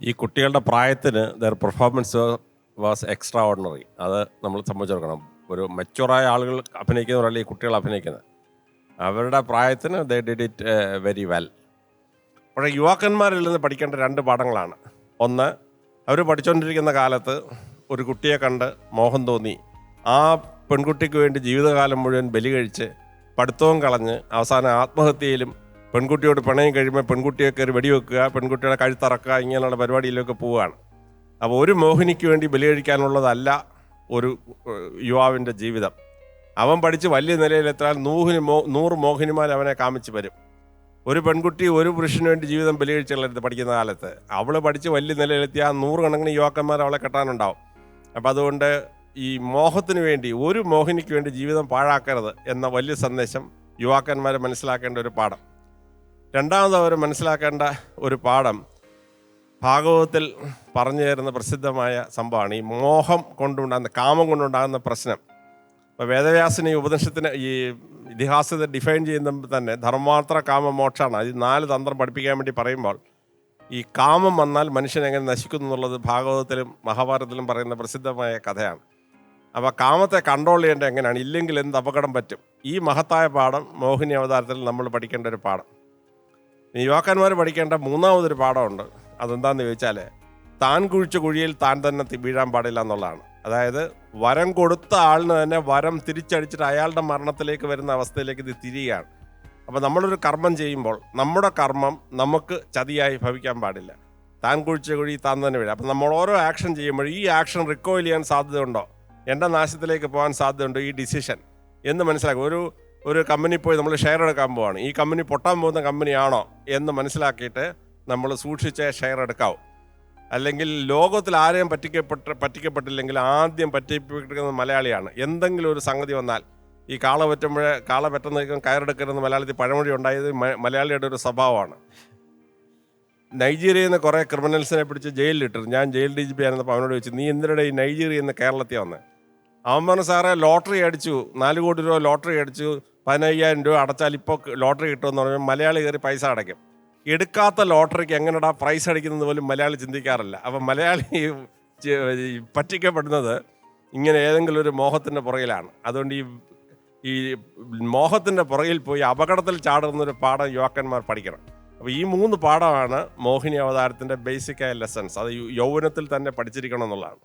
ഈ കുട്ടികളുടെ പ്രായത്തിന് their performance was extraordinary അത് നമ്മൾ സംബന്ധിച്ചെടുക്കണം ഒരു മെച്ചുവറായ ആളുകൾ അഭിനയിക്കുന്നവരല്ല ഈ കുട്ടികൾ അഭിനയിക്കുന്നത്? അവരുടെ പ്രായത്തിന് they did it very well പക്ഷേ യുവാക്കന്മാരിൽ നിന്ന് പഠിക്കേണ്ട രണ്ട് പാഠങ്ങളാണ്. ഒന്ന് അവർ പഠിച്ചുകൊണ്ടിരിക്കുന്ന കാലത്ത് ഒരു കുട്ടിയെ കണ്ട് മോഹം തോന്നി. ആ പെൺകുട്ടിക്ക് വേണ്ടി ജീവിതകാലം മുഴുവൻ ബലി കഴിച്ച് പഠിത്തവും കളഞ്ഞ് അവസാനം ആത്മഹത്യയിലും പെൺകുട്ടിയോട് പണയം കഴിയുമ്പോൾ പെൺകുട്ടിയെ കയറി വെടിവെക്കുക പെൺകുട്ടിയുടെ കഴുത്തറക്കുക ഇങ്ങനെയുള്ള പരിപാടിയിലൊക്കെ പോവുകയാണ് അപ്പോൾ ഒരു മോഹിനിക്ക് വേണ്ടി ബലി കഴിക്കാനുള്ളതല്ല ഒരു യുവാവിന്റെ ജീവിതം. അവൻ പഠിച്ച് വലിയ നിലയിലെത്താൻ നൂഹിന് മോ നൂറ് മോഹിനിമാർ അവനെ കാമിച്ച് വരും. ഒരു പെൺകുട്ടി ഒരു പുരുഷന് വേണ്ടി ജീവിതം ബലികഴിച്ചുള്ളത് പഠിക്കുന്ന കാലത്ത് അവൾ പഠിച്ച് വലിയ നിലയിലെത്തിയ നൂറുകണക്കിന് യുവാക്കന്മാർ അവളെ കെട്ടാനുണ്ടാവും. അപ്പോൾ അതുകൊണ്ട് ഈ മോഹത്തിന് വേണ്ടി ഒരു മോഹിനിക്ക് വേണ്ടി ജീവിതം പാഴാക്കരുത് എന്ന വലിയ സന്ദേശം യുവാക്കന്മാർ മനസ്സിലാക്കേണ്ട ഒരു പാഠം. രണ്ടാമത് അവർ മനസ്സിലാക്കേണ്ട ഒരു പാഠം ഭാഗവതത്തിൽ പറഞ്ഞു തരുന്ന പ്രസിദ്ധമായ സംഭവമാണ്. ഈ മോഹം കൊണ്ടുണ്ടാകുന്ന കാമം കൊണ്ടുണ്ടാകുന്ന പ്രശ്നം. അപ്പോൾ വേദവ്യാസിന് ഈ ഉപനിഷത്തിന് ഈ ഇതിഹാസത്തെ ഡിഫൈൻ ചെയ്യുമ്പോൾ തന്നെ ധർമാർത്ഥ കാമ മോക്ഷമാണ് ഈ നാല് തന്ത്രം പഠിപ്പിക്കാൻ വേണ്ടി പറയുമ്പോൾ ഈ കാമം വന്നാൽ മനുഷ്യൻ എങ്ങനെ നശിക്കുന്നു എന്നുള്ളത് ഭാഗവതത്തിലും മഹാഭാരതത്തിലും പറയുന്ന പ്രസിദ്ധമായ കഥയാണ്. അപ്പോൾ കാമത്തെ കൺട്രോൾ ചെയ്യേണ്ടത് എങ്ങനെയാണ്? ഇല്ലെങ്കിൽ എന്ത് അപകടം പറ്റും? ഈ മഹത്തായ പാഠം മോഹിനി അവതാരത്തിൽ നമ്മൾ പഠിക്കേണ്ട ഒരു പാഠം. യുവാക്കന്മാർ പഠിക്കേണ്ട മൂന്നാമതൊരു പാഠമുണ്ട്. അതെന്താണെന്ന് ചോദിച്ചാൽ താൻ കുഴിച്ച കുഴിയിൽ താൻ തന്നെ വീഴാൻ പാടില്ല എന്നുള്ളതാണ്. അതായത് വരം കൊടുത്ത ആളിന് തന്നെ വരം തിരിച്ചടിച്ചിട്ട് അയാളുടെ മരണത്തിലേക്ക് വരുന്ന അവസ്ഥയിലേക്ക് ഇത് തിരിയുകയാണ്. അപ്പോൾ നമ്മളൊരു കർമ്മം ചെയ്യുമ്പോൾ നമ്മുടെ കർമ്മം നമുക്ക് ചതിയായി ഭവിക്കാൻ പാടില്ല. താൻ കുഴിച്ച കുഴി താൻ തന്നെ വീഴും. അപ്പോൾ നമ്മൾ ഓരോ ആക്ഷൻ ചെയ്യുമ്പോൾ ഈ ആക്ഷൻ റിക്കോയിൽ ചെയ്യാൻ സാധ്യതയുണ്ടോ? എന്റെ നാശത്തിലേക്ക് പോകാൻ സാധ്യതയുണ്ടോ? ഈ ഡിസിഷൻ എന്ന് മനസ്സിലാക്കും ഒരു ഒരു കമ്പനി പോയി നമ്മൾ ഷെയർ എടുക്കാൻ പോവാണ്. ഈ കമ്പനി പൊട്ടാൻ പോകുന്ന കമ്പനിയാണോ എന്ന് മനസ്സിലാക്കിയിട്ട് നമ്മൾ സൂക്ഷിച്ച് ഷെയർ എടുക്കാവും. അല്ലെങ്കിൽ ലോകത്തിൽ ആരെയും പറ്റിക്കപ്പെട്ട പറ്റിക്കപ്പെട്ടില്ലെങ്കിൽ ആദ്യം പറ്റിപ്പിക്കുന്നത് മലയാളിയാണ്. എന്തെങ്കിലും ഒരു സംഗതി വന്നാൽ ഈ കാള പറ്റുമ്പോഴേ കാള പറ്റുന്ന കയറെടുക്കരുതെന്ന് മലയാളത്തിൽ പഴമൊഴി ഉണ്ടായത് മലയാളിയുടെ ഒരു സ്വഭാവമാണ്. നൈജീരിയയിൽ നിന്ന് കുറേ ക്രിമിനൽസിനെ പിടിച്ച് ജയിലിലിട്ടിരുന്നു ഞാൻ ജയിൽ ഡി ജി പി ആയിരുന്നപ്പോൾ അവനോട് ചോദിച്ചു നീ എന്തിനാണ് ഈ നൈജീരിയ നിന്ന് കേരളത്തിൽ വന്നത് അവൻ പറഞ്ഞു സാറേ ലോട്ടറി അടിച്ചു. നാല് കോടി രൂപ ലോട്ടറി അടിച്ചു. പതിനയ്യായിരം രൂപ അടച്ചാൽ ഇപ്പോൾ ലോട്ടറി കിട്ടുമെന്ന് പറഞ്ഞാൽ മലയാളി കയറി പൈസ അടയ്ക്കും. എടുക്കാത്ത ലോട്ടറിക്ക് എങ്ങനെടാ പ്രൈസ് അടിക്കുന്നത് പോലും മലയാളി ചിന്തിക്കാറില്ല. അപ്പം മലയാളി പറ്റിക്കപ്പെടുന്നത് ഇങ്ങനെ ഏതെങ്കിലും ഒരു മോഹത്തിന്റെ പുറകിലാണ്. അതുകൊണ്ട് ഈ ഈ മോഹത്തിന്റെ പുറകിൽ പോയി അപകടത്തിൽ ചാടുന്ന ഒരു പാഠം യുവാക്കന്മാർ പഠിക്കണം. അപ്പോൾ ഈ മൂന്ന് പാഠമാണ് മോഹിനി അവതാരത്തിന്റെ ബേസിക്കായ ലെസൺസ് അത് യൗവനത്തിൽ തന്നെ പഠിച്ചിരിക്കണം എന്നുള്ളതാണ്.